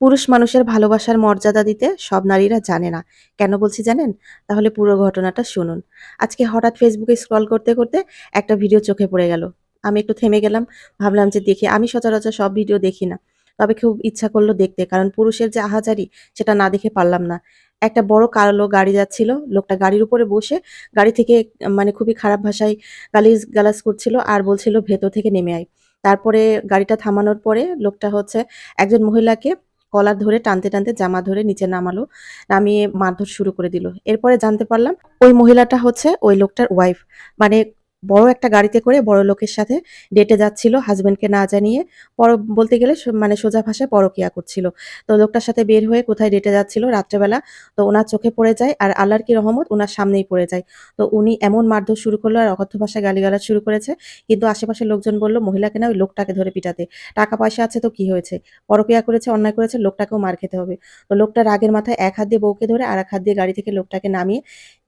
পুরুষ মানুষের ভালোবাসার মর্যাদা দিতে সব নারীরা জানে না। কেন বলছি জানেন? তাহলে পুরো ঘটনাটা শুনুন। আজকে হঠাৎ ফেসবুকে স্ক্রল করতে, করতে একটা ভিডিও চোখে পড়ে গেল। আমি একটু থেমে গেলাম। ভাবলাম যে দেখি। আমি সচরাচর সব ভিডিও দেখি না। তবে খুব ইচ্ছা করল দেখতে। কারণ পুরুষের যে আহাজারি সেটা না দেখে পারলাম না। একটা বড় কালো গাড়ি যাচ্ছিল। লোকটা গাড়ির উপরে বসে গাড়ি থেকে মানে খুবই খারাপ ভাষায় গালিজ-গালাজ করছিল আর বলছিল, "ভেতর থেকে নেমে আয়।" তারপরে গাড়িটা থামানোর পরে লোকটা হচ্ছে একজন মহিলাকে কলার ধরে টানতে, টানতে জামা ধরে নিচে নামালো। নামিয়ে মারধর শুরু করে দিল। এরপরে জানতে পারলাম ওই মহিলাটা হচ্ছে ওই লোকটার ওয়াইফ। মানে বড় একটা গাড়িতে করে বড় লোকের সাথে ডেটে যাচ্ছিল হাসব্যান্ডকে না জানিয়ে। পর বলতে গেলে মানে সোজা ভাষায় পরকীয়া করছিল। তো লোকটার সাথে বের হয়ে কোথায় ডেটে যাচ্ছিল রাত্রেবেলা। তো ওনার চোখে পড়ে যায় আর আল্লাহর কি রহমত ওনার সামনেই পড়ে যায়। তো উনি এমন মারধর শুরু করল আর অকথ্য ভাষায় গালিগালাজ শুরু করেছে। কিন্তু আশেপাশের লোকজন বলল, "মহিলাকে না ওই লোকটাকে ধরে পিটাতে। টাকা পয়সা আছে তো কি হয়েছে? পরকীয়া করেছে, অন্যায় করেছে, লোকটাকেও মার খেতে হবে।" তো লোকটা রাগের মাথায় এক হাত দিয়ে বউকে ধরে আর এক হাত দিয়ে গাড়ি থেকে লোকটাকে নামিয়ে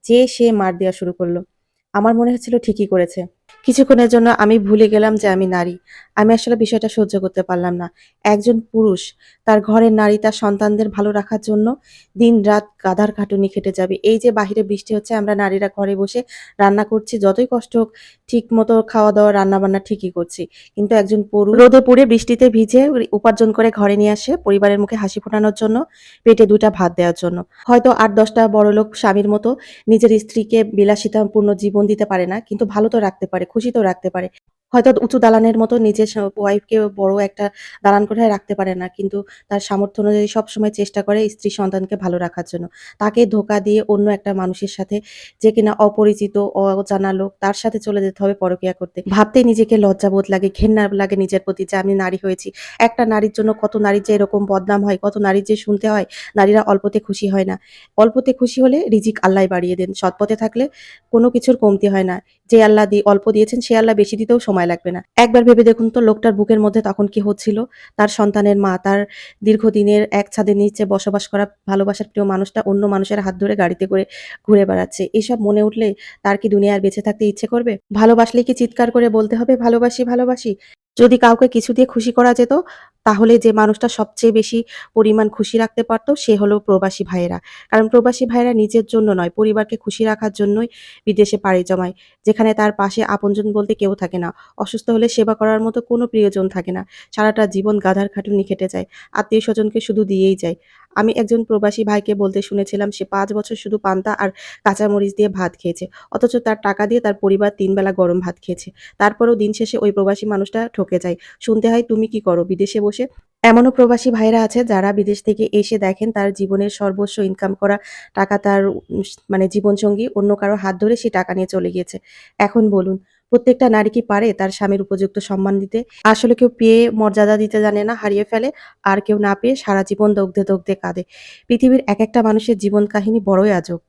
যে সে মার দেওয়া শুরু করল। আমার মনে হচ্ছিল ঠিকই করেছে। কিছুক্ষণের জন্য আমি ভুলে গেলাম যে আমি নারী। আমি আসলে বিষয়টা সহ্য করতে পারলাম না। একজন পুরুষ তার ঘরের নারী তার সন্তানদের ভালো রাখার জন্য দিনরাত গাধার খাটুনি খেটে যাবে। এই যে বাহিরে বৃষ্টি হচ্ছে আমরা নারীরা ঘরে বসে রান্না করছি। যতই কষ্ট হোক ঠিক মতো খাওয়া-দাওয়া রান্না-বান্না ঠিকই করছি। কিন্তু একজন পুরুষ রোদে পুড়ে বৃষ্টিতে ভিজে উপার্জন করে ঘরে নিয়ে আসে পরিবারের মুখে হাসি ফোটানোর জন্য, পেটে দুটা ভাত দেওয়ার জন্য। হয়তো ৮-১০ টা বড়লোক স্বামীর মতো নিজের স্ত্রীকে বিলাসিতাপূর্ণ জীবন দিতে পারে না। কিন্তু ভালো তো রাখতে পারে, খুশিতেও রাখতে পারে। হয়তো উঁচু দালানের মতো নিজের ওয়াইফকে বড় একটা দালান কোঠায় রাখতে পারে না। কিন্তু তার সামর্থ্য অনুযায়ী সবসময় চেষ্টা করে স্ত্রী সন্তানকে ভালো রাখার জন্য। তাকে ধোকা দিয়ে অন্য একটা মানুষের সাথে যে কিনা অপরিচিত, অজানা লোক তার সাথে চলে যেতে হবে পরকীয়া করতে। ভাবতেই নিজেকে লজ্জাবোধ লাগে, ঘেন্না লাগে নিজের প্রতি যে আমি নারী হয়েছি। একটা নারীর জন্য কত নারীর যে এরকম বদনাম হয়, কত নারীর যে শুনতে হয়, নারীরা অল্পতে খুশি হয় না। অল্পতে খুশি হলে রিজিক আল্লাহ বাড়িয়ে দেন। সৎপথে থাকলে কোনো কিছুর কমতি হয় না। যে আল্লাহ দিয়ে অল্প দিয়েছেন সে আল্লাহ বেশি দিতেও সময় লাগবে না। একবার ভেবে দেখুন তো লোকটার বুকের মধ্যে তখন কি হচ্ছিল? তার সন্তানের মা, তার দীর্ঘদিনের এক ছাদের নিচে বসবাস করা ভালোবাসার প্রিয় মানুষটা অন্য মানুষের হাত ধরে গাড়িতে করে ঘুরে বেড়াচ্ছে। এসব মনে উঠলে তার কি দুনিয়ার বেঁচে থাকতে ইচ্ছে করবে? ভালোবাসলে কি চিৎকার করে বলতে হবে ভালোবাসি, ভালোবাসি? যদি কাউকে কিছু দিয়ে খুশি করা যেত তাহলে যে মানুষটা সবচেয়ে বেশি পরিমাণ খুশি রাখতে পারতো সে হলো প্রবাসী ভাইয়েরা। কারণ প্রবাসী ভাইয়েরা নিজের জন্য নয়, পরিবারকে খুশি রাখার জন্যই বিদেশে পাড়ি জমায়। যেখানে তার পাশে আপনজন বলতে কেউ থাকে না। অসুস্থ হলে সেবা করার মতো কোনো প্রিয়জন থাকে না। সারাটা জীবন গাধার খাটুনি খেটে যায়। আত্মীয় স্বজনকে শুধু দিয়েই যায়। আমি একজন প্রবাসী ভাইকে বলতে শুনেছিলাম সে পাঁচ বছর শুধু পান্তা আর কাঁচামরিচ দিয়ে ভাত খেয়েছে। অথচ তার টাকা দিয়ে তার পরিবার ৩ বেলা গরম ভাত খেয়েছে। তারপরেও দিন শেষে ওই প্রবাসী মানুষটা ঠকে যায়। শুনতে হয়, "তুমি কি করো বিদেশে বসে?" এমনও প্রবাসী ভাইরা আছে যারা বিদেশ থেকে এসে দেখেন তার জীবনের সর্বস্ব ইনকাম করা টাকা তার মানে জীবনসঙ্গী অন্য কারও হাত ধরে সে টাকা নিয়ে চলে গিয়েছে। এখন বলুন, প্রত্যেকটা নারী কি পারে তার স্বামীর উপযুক্ত সম্মান দিতে? আসলে কেউ পেয়ে মর্যাদা দিতে জানে না, হারিয়ে ফেলে। আর কেউ না পেয়ে সারা জীবন দগ্ধে, দগ্ধে কাঁদে। পৃথিবীর এক একটা মানুষের জীবন কাহিনী বড়ই আজব।